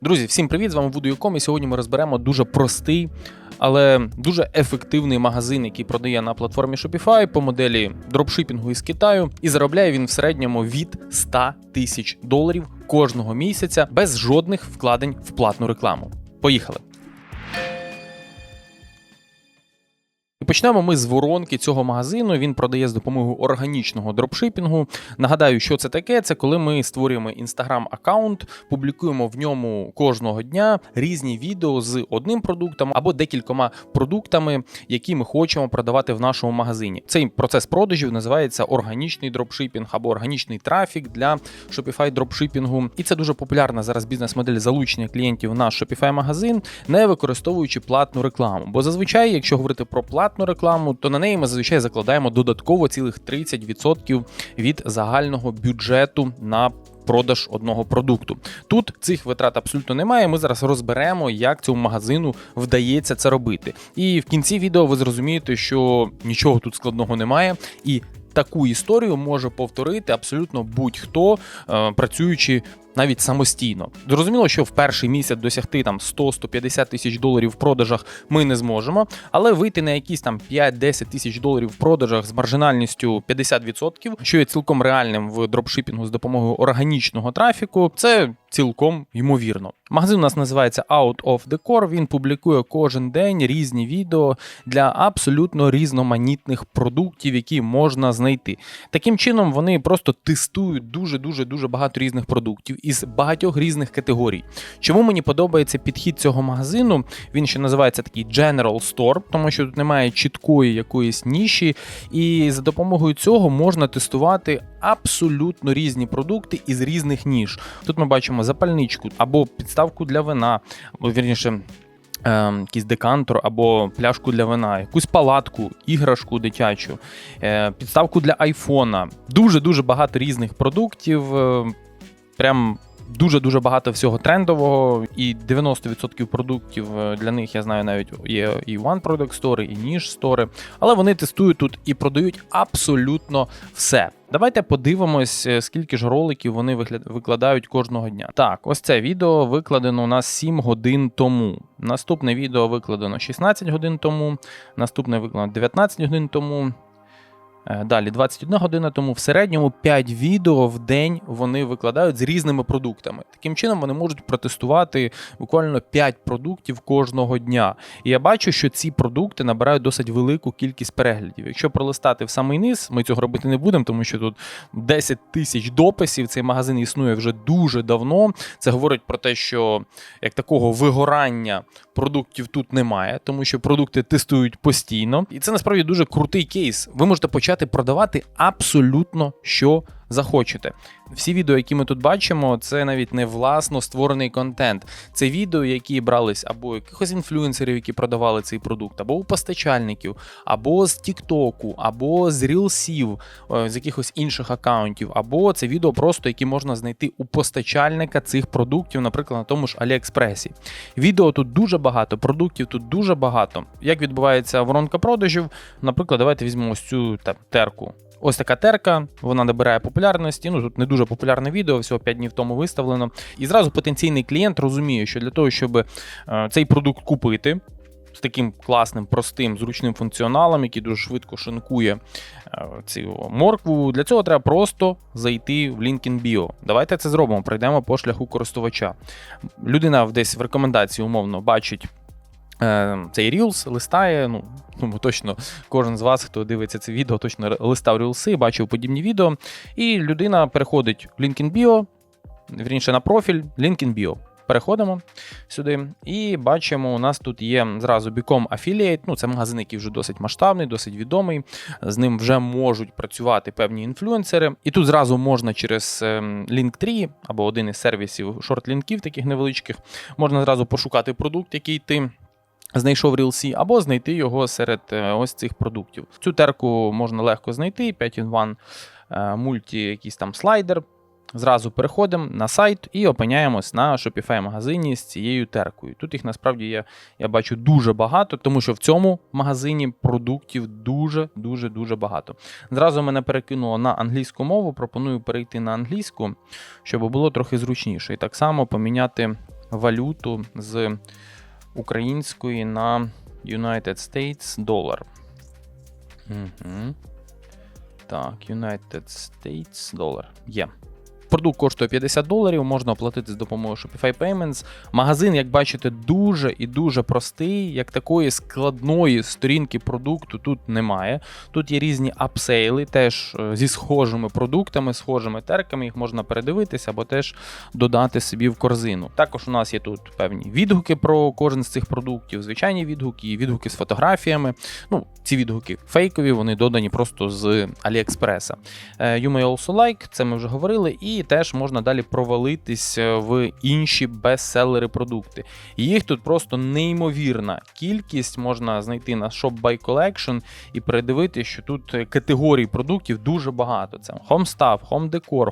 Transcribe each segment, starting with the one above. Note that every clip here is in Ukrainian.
Друзі, всім привіт! З вами Voodoo.com і сьогодні ми розберемо дуже простий, але дуже ефективний магазин, який продає на платформі Shopify по моделі дропшипінгу із Китаю, і заробляє він в середньому від 100 тисяч доларів кожного місяця без жодних вкладень в платну рекламу. Поїхали! І почнемо ми з воронки цього магазину. Він продає з допомогою органічного дропшипінгу. Нагадаю, що це таке. Це коли ми створюємо інстаграм-аккаунт, публікуємо в ньому кожного дня різні відео з одним продуктом або декількома продуктами, які ми хочемо продавати в нашому магазині. Цей процес продажів називається органічний дропшипінг або органічний трафік для Shopify дропшипінгу. І це дуже популярна зараз бізнес-модель залучення клієнтів в наш Shopify магазин, не використовуючи платну рекламу. Бо зазвичай, якщо говорити про платну рекламу, то на неї ми зазвичай закладаємо додатково цілих 30% від загального бюджету на продаж одного продукту. Тут цих витрат абсолютно немає. Ми зараз розберемо, як цьому магазину вдається це робити. І в кінці відео ви зрозумієте, що нічого тут складного немає, і таку історію може повторити абсолютно будь-хто, е, працюючи навіть самостійно. Зрозуміло, що в перший місяць досягти там 100-150 тисяч доларів в продажах ми не зможемо, але вийти на якісь там 5-10 тисяч доларів в продажах з маржинальністю 50%, що є цілком реальним в дропшипінгу з допомогою органічного трафіку, це цілком ймовірно. Магазин у нас називається Out of the Core, Він публікує кожен день різні відео для абсолютно різноманітних продуктів, які можна знайти. Таким чином вони просто тестують дуже дуже дуже багато різних продуктів із багатьох різних категорій. Чому мені подобається підхід цього магазину? Він ще називається такий General Store, тому що тут немає чіткої якоїсь ніші, і за допомогою цього можна тестувати абсолютно різні продукти із різних ніж. Тут ми бачимо запальничку або підставку для вина, або вірніше. Ем, якийсь декантор або пляшку для вина, якусь палатку, іграшку дитячу, е, підставку для айфона. Дуже дуже багато різних продуктів. Прям дуже-дуже багато всього трендового, і 90% продуктів е, для них я знаю навіть є і One Product Store, і Niche Store, але вони тестують тут і продають абсолютно все. Давайте подивимось, е, скільки ж роликів вони викладають кожного дня. Так, ось це відео викладено у нас 7 годин тому. Наступне відео викладено 16 годин тому, наступне викладено 19 годин тому. Е, далі 21 година тому в середньому 5 відео в день вони викладають з різними продуктами. Таким чином вони можуть протестувати буквально 5 продуктів кожного дня. І я бачу, що ці продукти набирають досить велику кількість переглядів. Якщо пролистати в самий низ, ми цього робити не будемо, тому що тут 10 тисяч дописів. Цей магазин існує вже дуже давно. Це говорить про те, що як такого вигорання продуктів тут немає, тому що продукти тестують постійно. І це насправді дуже крутий кейс. Ви можете почати продавати абсолютно що захочете. Всі відео, які ми тут бачимо, це навіть не власно створений контент. Це відео, які брались або якихось інфлюенсерів, які продавали цей продукт, або у постачальників, або з Тіктоку, або з рілсів, з якихось інших аккаунтів, або це відео просто, які можна знайти у постачальника цих продуктів, наприклад, на тому ж Аліекспресі. Відео тут дуже багато, продуктів тут дуже багато. Як відбувається воронка продажів? Наприклад, давайте візьмемо ось цю терку. Ось така терка, вона набирає популярності. Ну тут не дуже популярне відео, всього 5 днів тому виставлено. І зразу потенційний клієнт розуміє, що для того, щоб е, цей продукт купити. З таким класним, простим, зручним функціоналом, який дуже швидко шинкує е, цю моркву. Для цього треба просто зайти в LinkedIn Bio. Давайте це зробимо. Пройдемо по шляху користувача. Людина десь в рекомендації умовно бачить цей Reels листає. Ну, ну точно кожен з вас, хто дивиться це відео, точно листав Reels, бачив подібні відео. І людина переходить в LinkedIn Bio, вірніше на профіль LinkedIn Bio. Переходимо сюди і бачимо, у нас тут є зразу Become Affiliate, ну це магазин, який вже досить масштабний, досить відомий. З ним вже можуть працювати певні інфлюенсери. І тут зразу можна через ем, Linktree або один із сервісів шорт-лінків, таких невеличких, можна зразу пошукати продукт, який ти знайшов RealC, або знайти його серед е, ось цих продуктів. Цю терку можна легко знайти, 5-in-1 е, мульті, якийсь там слайдер. Зразу переходимо на сайт і опиняємось на Shopify магазині з цією теркою. Тут їх насправді є, я бачу дуже багато, тому що в цьому магазині продуктів дуже-дуже дуже багато. Зразу мене перекинуло на англійську мову. Пропоную перейти на англійську, щоб було трохи зручніше. І так само поміняти валюту з української на United States долар. Угу. Так, United States долар. Є. Продукт коштує 50 доларів, можна оплатити з допомогою Shopify Payments. Магазин, як бачите, дуже і дуже простий. Як такої складної сторінки продукту тут немає. Тут є різні апсейли, теж е, зі схожими продуктами, схожими терками, їх можна передивитися або теж додати собі в корзину. Також у нас є тут певні відгуки про кожен з цих продуктів, звичайні відгуки, відгуки з фотографіями. Ну, ці відгуки фейкові, вони додані просто з AliExpress. Е, You may also like, це ми вже говорили. І і теж можна далі провалитись е, в інші бестселери продукти. Їх тут просто неймовірна кількість можна знайти на Shop by Collection і передивити, що тут е, категорій продуктів дуже багато. Це Home Stuff,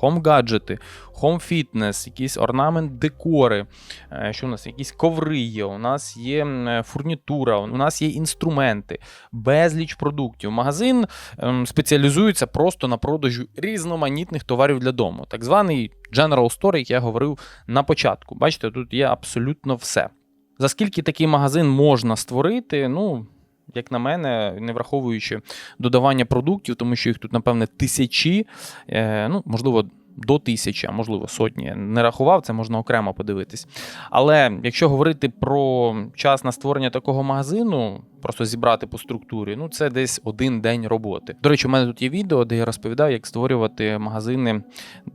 Home Gadget, Home Fitness, якісь орнамент декори. Е, що у нас якісь коври є, у нас є фурнітура, у нас є інструменти, безліч продуктів. Магазин ем, спеціалізується просто на продажу різноманітних товарів для дому. Так званий General Store, як я говорив на початку. Бачите, тут є абсолютно все. За скільки такий магазин можна створити? Ну, як на мене, не враховуючи додавання продуктів, тому що їх тут, напевне, тисячі, е, ну, можливо, до тисячі, а можливо сотні. Не рахував, це можна окремо подивитись. Але якщо говорити про час на створення такого магазину, просто зібрати по структурі, ну це десь один день роботи. До речі, у мене тут є відео, де я розповідав, як створювати магазини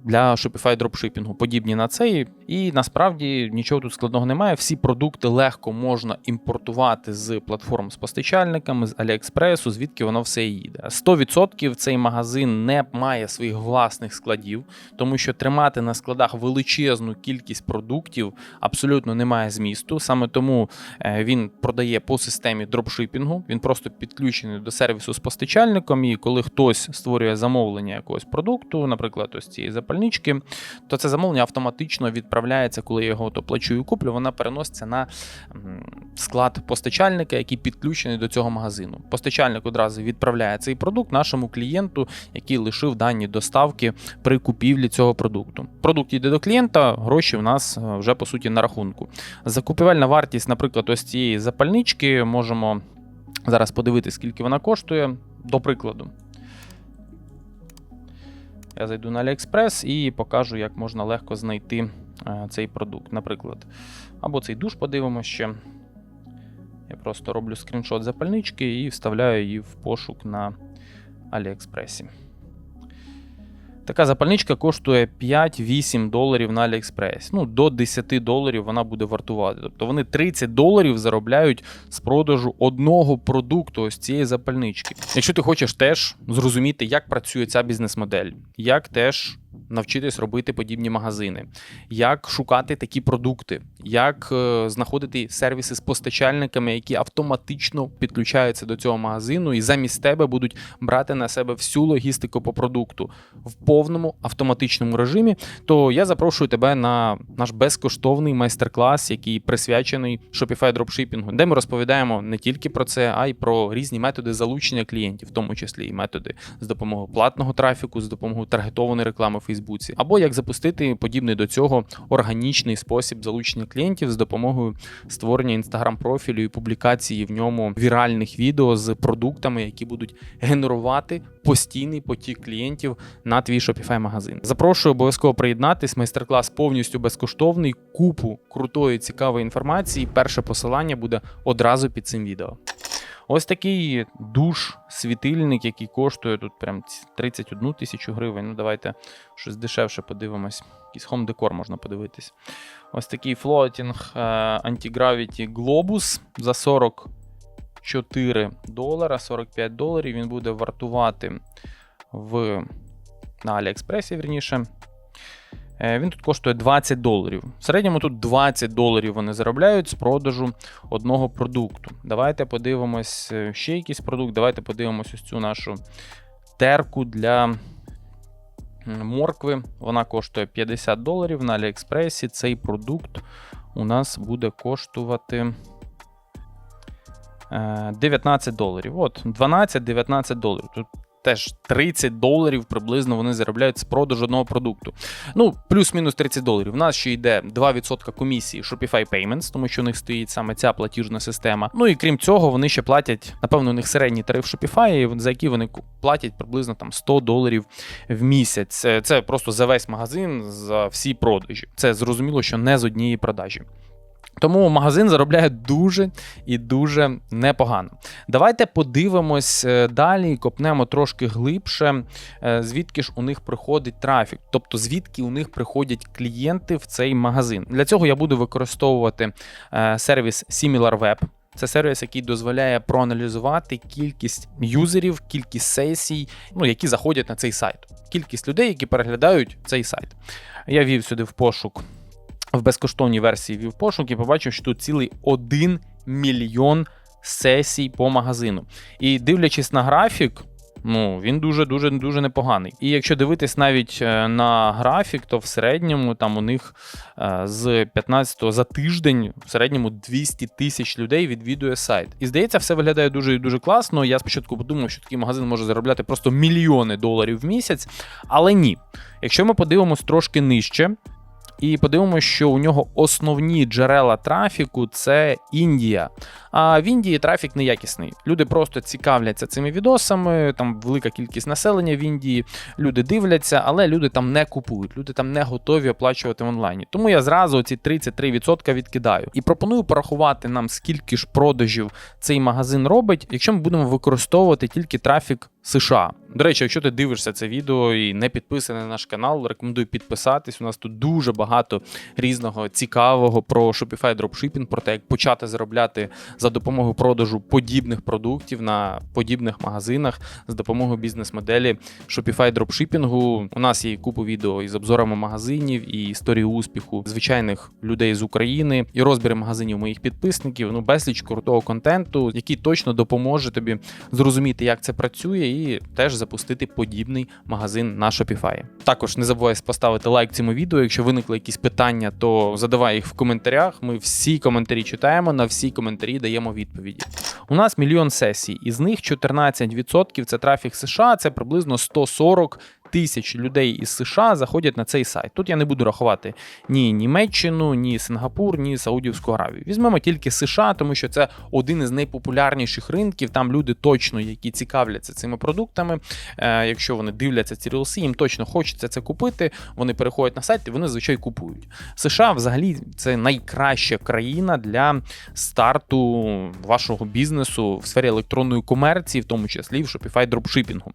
для Shopify дропшипінгу, подібні на цей. І насправді нічого тут складного немає. Всі продукти легко можна імпортувати з платформ з постачальниками, з Аліекспресу, звідки воно все їде. 100% цей магазин не має своїх власних складів, тому що тримати на складах величезну кількість продуктів абсолютно немає змісту. Саме тому е, він продає по системі дропшипінгу дропшипінгу. Він просто підключений до сервісу з постачальником, і коли хтось створює замовлення якогось продукту, наприклад, ось цієї запальнички, то це замовлення автоматично відправляється, коли я його то плачу і куплю, вона переноситься на склад постачальника, який підключений до цього магазину. Постачальник одразу відправляє цей продукт нашому клієнту, який лишив дані доставки при купівлі цього продукту. Продукт йде до клієнта, гроші в нас е, вже по суті на рахунку. Закупівельна вартість, наприклад, ось цієї запальнички можемо Зараз подивитися, скільки вона коштує, до прикладу. Я зайду на AliExpress і покажу, як можна легко знайти е, цей продукт, наприклад. Або цей душ подивимося ще. Я просто роблю скріншот запальнички і вставляю її в пошук на AliExpress. Така запальничка коштує 5-8 доларів на AliExpress. Ну, до 10 доларів вона буде вартувати. Тобто вони 30 доларів заробляють з продажу одного продукту ось цієї запальнички. Якщо ти хочеш теж зрозуміти, як працює ця бізнес-модель, як теж навчитись робити подібні магазини, як шукати такі продукти, як е, знаходити сервіси з постачальниками, які автоматично підключаються до цього магазину, і замість тебе будуть брати на себе всю логістику по продукту? В повному автоматичному режимі. То я запрошую тебе на наш безкоштовний майстер-клас, який присвячений Shopify дропшипінгу, де ми розповідаємо не тільки про це, а й про різні методи залучення клієнтів, в тому числі і методи з допомогою платного трафіку, з допомогою таргетованої реклами Фейсбуці, або як запустити подібний до цього органічний спосіб залучення клієнтів з допомогою створення інстаграм-профілю і публікації в ньому віральних відео з продуктами, які будуть генерувати постійний потік клієнтів на твій Shopify магазин. Запрошую обов'язково приєднатись. Майстер-клас повністю безкоштовний, купу крутої цікавої інформації. Перше посилання буде одразу під цим відео. Ось такий душ, світильник, який коштує тут прям 31 тисячу гривень. Ну, давайте щось дешевше подивимось. Якийсь Decor можна подивитись. Ось такий Floating Anti-Gravity Globus за 44 долара, 45 доларів. Він буде вартувати в на Аліекспресі, вірніше. Е, він тут коштує 20 доларів. В середньому тут 20 доларів вони заробляють з продажу одного продукту. Давайте подивимось е, ще якийсь продукт. Давайте подивимось ось цю нашу терку для моркви. Вона коштує 50 доларів на Аліекспресі. Цей продукт у нас буде коштувати. 19 е, доларів. От, 12-19 доларів. Тут теж 30 доларів приблизно вони заробляють з продажу одного продукту. Ну, плюс-мінус 30 доларів. У нас ще йде 2% комісії Shopify Payments, тому що у них стоїть саме ця платіжна система. Ну і крім цього, вони ще платять, напевно, у них середній тариф Shopify, за який вони платять приблизно там 100 доларів в місяць. Це, просто за весь магазин, за всі продажі. Це зрозуміло, що не з однієї продажі. Тому магазин заробляє дуже і дуже непогано. Давайте подивимось е, далі і копнемо трошки глибше, е, звідки ж у них приходить трафік, тобто звідки у них приходять клієнти в цей магазин. Для цього я буду використовувати е, сервіс SimilarWeb. Це сервіс, який дозволяє проаналізувати кількість юзерів, кількість сесій, ну, які заходять на цей сайт, кількість людей, які переглядають цей сайт. Я вів сюди в пошук в безкоштовній версії вів пошук і побачив, що тут цілий 1 мільйон сесій по магазину. І дивлячись на графік. Ну, він дуже дуже дуже непоганий. І якщо дивитись навіть е, на графік, то в середньому там у них е, з 15 за тиждень в середньому 200 тисяч людей відвідує сайт. І здається, все виглядає дуже дуже класно. Я спочатку подумав, що такий магазин може заробляти просто мільйони доларів в місяць, але ні. Якщо ми подивимось трошки нижче, і подивимося, що у нього основні джерела трафіку це Індія. А в Індії трафік неякісний. Люди просто цікавляться цими відосами, там велика кількість населення в Індії, люди дивляться, але люди там не купують, люди там не готові оплачувати в онлайні. Тому я зразу ці 33% відкидаю. І пропоную порахувати нам, скільки ж продажів цей магазин робить, якщо ми будемо використовувати тільки трафік США. До речі, якщо ти дивишся це відео і не підписаний на наш канал, рекомендую підписатись. У нас тут дуже багато різного цікавого про Shopify Dropshipping, про те, як почати заробляти за допомогою продажу подібних продуктів на подібних магазинах з допомогою бізнес-моделі Shopify дропшипінгу. У нас є купу відео із обзорами магазинів і історії успіху звичайних людей з України і розбіри магазинів моїх підписників. Ну безліч крутого контенту, який точно допоможе тобі зрозуміти, як це працює, і теж запустити подібний магазин на Shopify. Також не забувай поставити лайк цьому відео. Якщо виникли якісь питання, то задавай їх в коментарях. Ми всі коментарі читаємо, на всі коментарі даємо відповіді. У нас мільйон сесій, із них 14% це трафік США, це приблизно 140 тисяч людей із США заходять на цей сайт. Тут я не буду рахувати ні Німеччину, ні Сингапур, ні Саудівську Аравію. Візьмемо тільки США, тому що це один із найпопулярніших ринків. Там люди точно, які цікавляться цими продуктами. Е, Якщо вони дивляться ці рілси, їм точно хочеться це купити. Вони переходять на сайт і вони звичайно купують. США взагалі це найкраща країна для старту вашого бізнесу в сфері електронної комерції, в тому числі в Shopify дропшипінгу.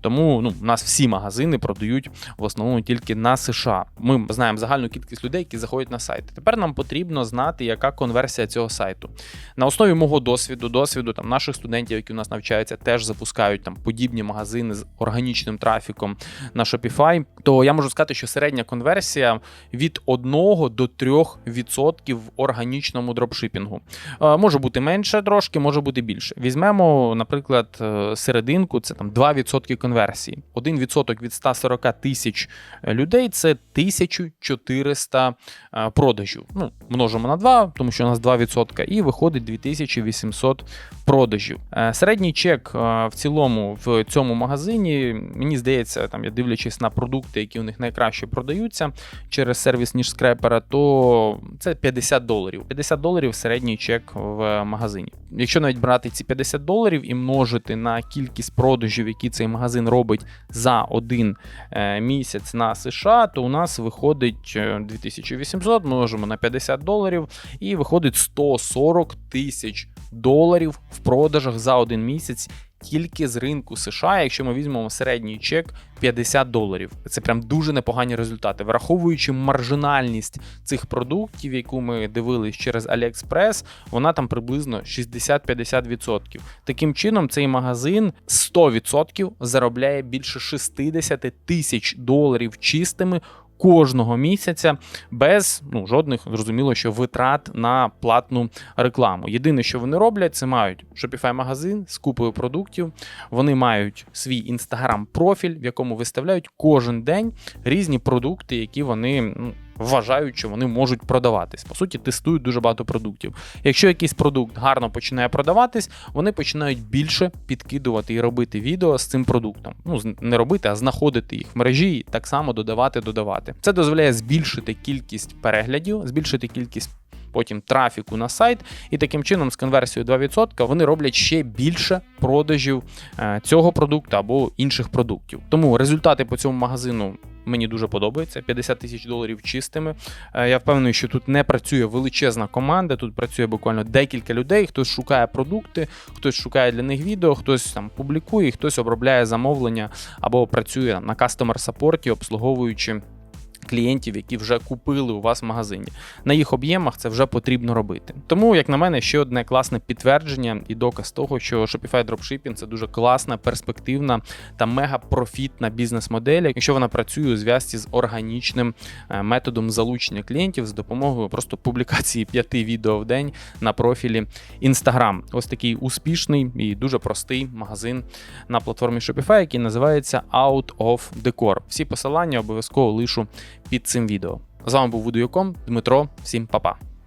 Тому ну, у нас всі магазини магазини продають в основному тільки на США. Ми знаємо загальну кількість людей, які заходять на сайт. Тепер нам потрібно знати, яка конверсія цього сайту. На основі мого досвіду, досвіду там наших студентів, які у нас навчаються, теж запускають там подібні магазини з органічним трафіком на Shopify. То я можу сказати, що середня конверсія від 1 до 3% в органічному дропшипінгу. Е, може бути менше трошки, може бути більше. Візьмемо, наприклад, е, серединку, це там 2% конверсії. 1% від 140 тисяч е, людей це 1400 е, продажів. Ну, Множимо на 2, тому що у нас 2%, і виходить 2800 продажів. Е, середній чек в цілому в цьому магазині, мені здається, там я дивлячись на продукти, які у них найкраще продаються через сервіс ніж скрепера, то це 50 доларів. 50 доларів середній чек в магазині. Якщо навіть брати ці 50 доларів і множити на кількість продажів, які цей магазин робить за один один е, місяць на США, то у нас виходить 2800, е, множимо на 50 доларів, і виходить 140 тисяч доларів в продажах за один місяць тільки з ринку США, якщо ми візьмемо середній чек 50 доларів. Це прям дуже непогані результати, враховуючи маржинальність цих продуктів, яку ми дивились через AliExpress, вона там приблизно 60-50%. Таким чином, цей магазин 100% заробляє більше 60 тисяч доларів чистими кожного місяця без ну, жодних зрозуміло, що витрат на платну рекламу. Єдине, що вони роблять, це мають Shopify магазин з купою продуктів. Вони мають свій інстаграм профіль, в якому виставляють кожен день різні продукти, які вони ну, вважають, що вони можуть продаватись. По суті, тестують дуже багато продуктів. Якщо якийсь продукт гарно починає продаватись, вони починають більше підкидувати і робити відео з цим продуктом. Ну, не робити, а знаходити їх в мережі і так само додавати, додавати. Це дозволяє збільшити кількість переглядів, збільшити кількість. Потім трафіку на сайт, і таким чином з конверсією 2% вони роблять ще більше продажів е, цього продукту або інших продуктів. Тому результати по цьому магазину мені дуже подобається 50 тисяч доларів чистими. Е, Я впевнений, що тут не працює величезна команда, тут працює буквально декілька людей. Хтось шукає продукти, хтось шукає для них відео, хтось там публікує, хтось обробляє замовлення або працює на кастомер саппорті, обслуговуючи. Клієнтів, які вже купили у вас в магазині, на їх об'ємах це вже потрібно робити. Тому, як на мене, ще одне класне підтвердження і доказ того, що Shopify Dropshipping – це дуже класна, перспективна та мега профітна бізнес-модель, якщо вона працює у зв'язці з органічним е, методом залучення клієнтів з допомогою просто публікації п'яти відео в день на профілі Instagram. Ось такий успішний і дуже простий магазин на платформі Shopify, який називається Out of Decor. Всі посилання обов'язково лишу під цим відео. З вами був Вудуюком Дмитро. Всім па-па.